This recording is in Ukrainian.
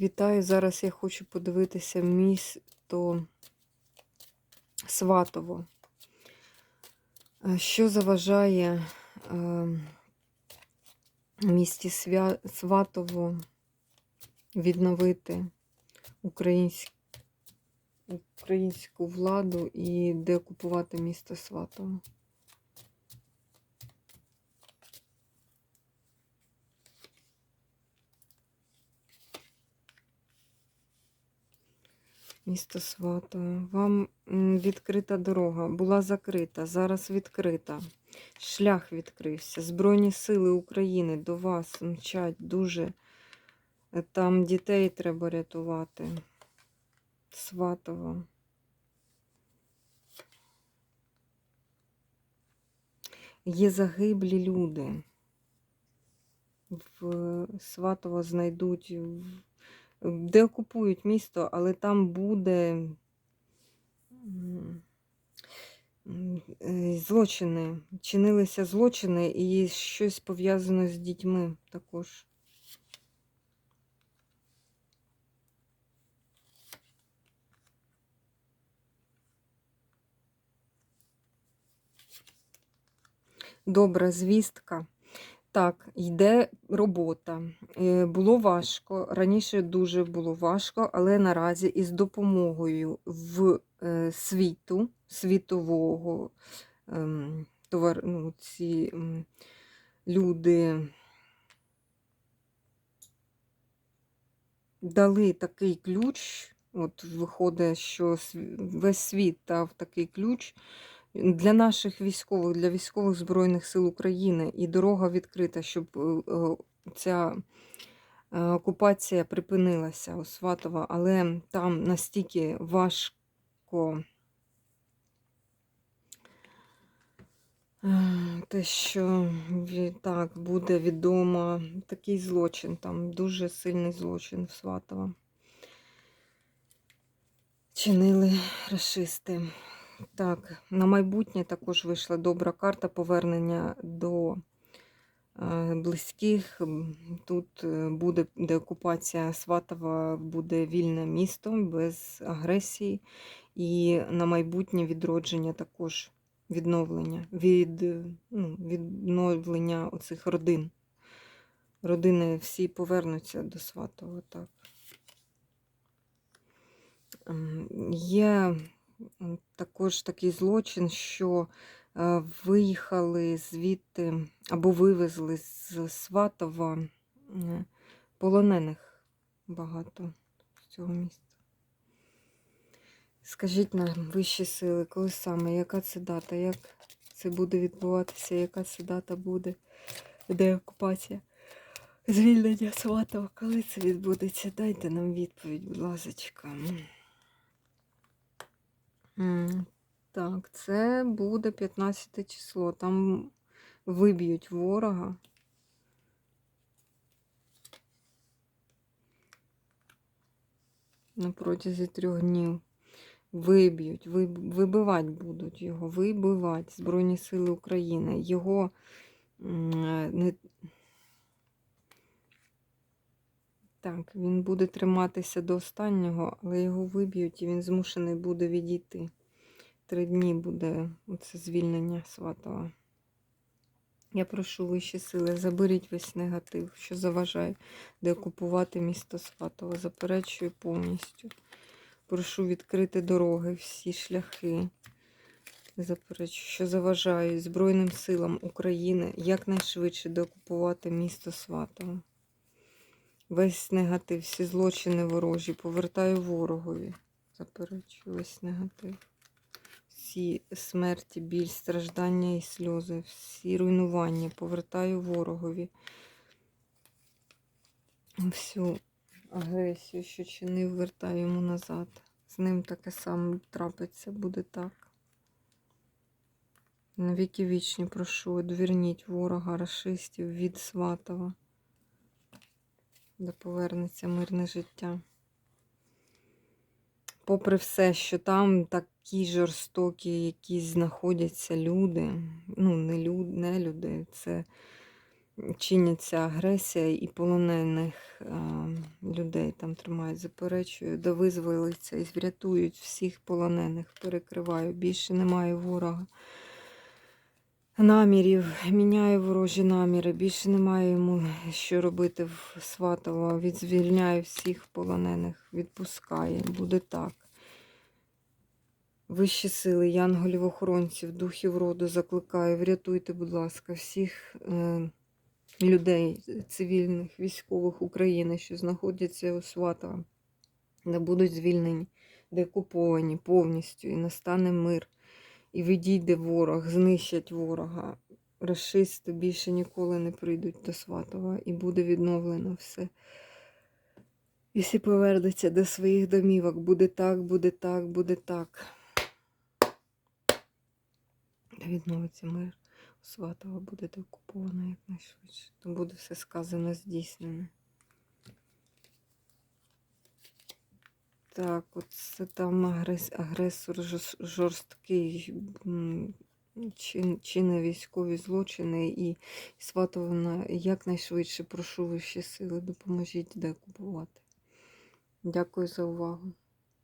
Вітаю! Зараз я хочу подивитися місто Сватово. Е, Що заважає е, місті. Сватово відновити українськ... українську владу і деокупувати місто Сватово? Місто Сватове. Вам відкрита дорога. Була закрита, зараз відкрита. Шлях відкрився. Збройні сили України до вас мчать дуже. Е, Там дітей треба рятувати. Сватово. Є загиблі люди. В Сватово знайдуть. Де окупують місто, але там буде злочини. Чинилися злочини і щось пов'язане з дітьми також. Добра звістка. Так, йде робота. Е, Було важко. Раніше дуже було важко, але наразі із допомогою в е, світу, світового ем, товар, ну, ці люди дали такий ключ. От виходить, що весь світ дав такий ключ для наших військових, для військових Збройних сил України, і дорога відкрита, щоб е, е, ця е, окупація припинилася у Сватова, але там настільки важко те, що так буде відомо такий злочин, там дуже сильний злочин в Сватова. Чинили расисти. Так, на майбутнє також вийшла добра карта повернення до е, близьких. Тут е, буде деокупація Сватова, буде вільне місто без агресії. І на майбутнє відродження також відновлення, від, ну, відновлення оцих родин. Родини всі повернуться до Сватова. Так. Ем, Є також такий злочин, що е, виїхали звідти або вивезли з Сватова е, полонених багато з цього міста. Скажіть нам, вищі сили, коли саме, яка це дата, як це буде відбуватися, яка це дата буде, де окупація? Звільнення Сватова, коли це відбудеться? Дайте нам відповідь, будь ласка. Так, це буде 15 число. Там виб'ють ворога. На протязі трьох днів. Виб'ють, виб- вибивати будуть його, вибивати Збройні Сили України. Його е, не... Так, він буде триматися до останнього, але його виб'ють і він змушений буде відійти. Три дні буде оце звільнення Сватова. Я прошу вищі сили, заберіть весь негатив, що заважає деокупувати місто Сватово. Заперечую повністю. Прошу відкрити дороги, всі шляхи. Заперечую, що заважають Збройним силам України якнайшвидше деокупувати місто Сватово. Весь негатив, всі злочини ворожі, повертаю ворогові. Заперечую весь негатив. Всі смерті, біль, страждання і сльози, всі руйнування повертаю ворогові. Всю агресію, що чинив, вертаю йому назад. З ним таке саме трапиться, буде так. На віки вічні прошу, одвірніть ворога рашистів від Сватова, де повернеться мирне життя. Попри все, що там такі жорстокі якісь знаходяться люди, ну, не, люд, не люди, це чиниться агресія і полонених е, людей там тримають, заперечую, да визволиться і врятують всіх полонених, перекриваю. Більше немає ворога. Намірів, міняю ворожі наміри, більше немає йому що робити в Сватово. Відзвільняє всіх полонених, відпускає. Буде так. Вищі сили, янголів, охоронців, духів роду закликаю. Врятуйте, будь ласка, всіх е, людей, цивільних, військових України, що знаходяться у Сватово, де будуть звільнені, декуповані повністю, і настане мир. І відійде ворог, знищать ворога. Рашисти більше ніколи не прийдуть до Сватова і буде відновлено все. І всі повернуться до своїх домівок. Буде так, буде так, буде так. Відновиться мир. Сватова буде деокупована якнайшвидше. То буде все сказано, здійснене. Так, от це там агресор жорсткий, чи, чине військові злочини і сватована якнайшвидше прошу вищі сили, допоможіть декупувати. Дякую за увагу.